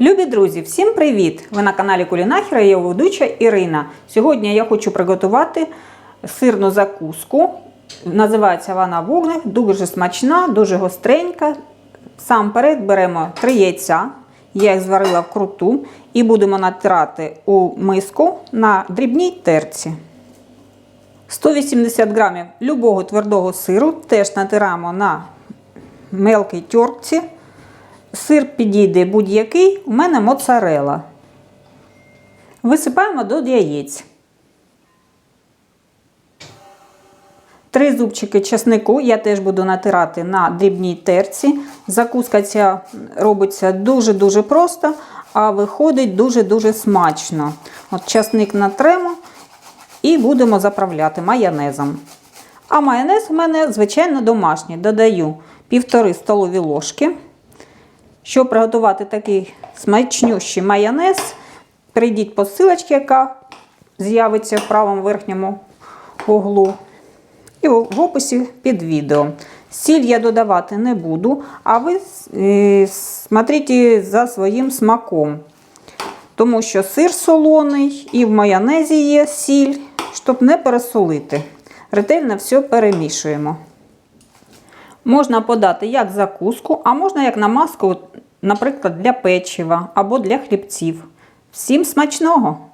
Любі друзі, всім привіт! Ви на каналі Кулінахера, я ведуча Ірина. Сьогодні я хочу приготувати сирну закуску. Називається вона вогник, дуже смачна, дуже гостренька. Сам перед беремо 3 яйця. Я їх зварила вкруту і будемо натирати у миску на дрібній терці. 180 грамів любого твердого сиру теж натираємо на мелкій тертці. Сир підійде будь-який, у мене моцарела. Висипаємо до яєць. Три зубчики чеснику я теж буду натирати на дрібній терці. Закуска ця робиться дуже-дуже просто, а виходить дуже-дуже смачно. От часник натремо і будемо заправляти майонезом. А майонез у мене, звичайно, домашній. Додаю півтори столові ложки. Щоб приготувати такий смачнющий майонез, прийдіть по ссылочці, яка з'явиться в правому верхньому углу. І в описі під відео. Сіль я додавати не буду, а ви е, смотрите за своїм смаком. Тому що сир солоний і в майонезі є сіль, щоб не пересолити. Ретельно все перемішуємо. Можна подати як закуску, а можна як намазку, наприклад, для печива або для хлібців. Всім смачного!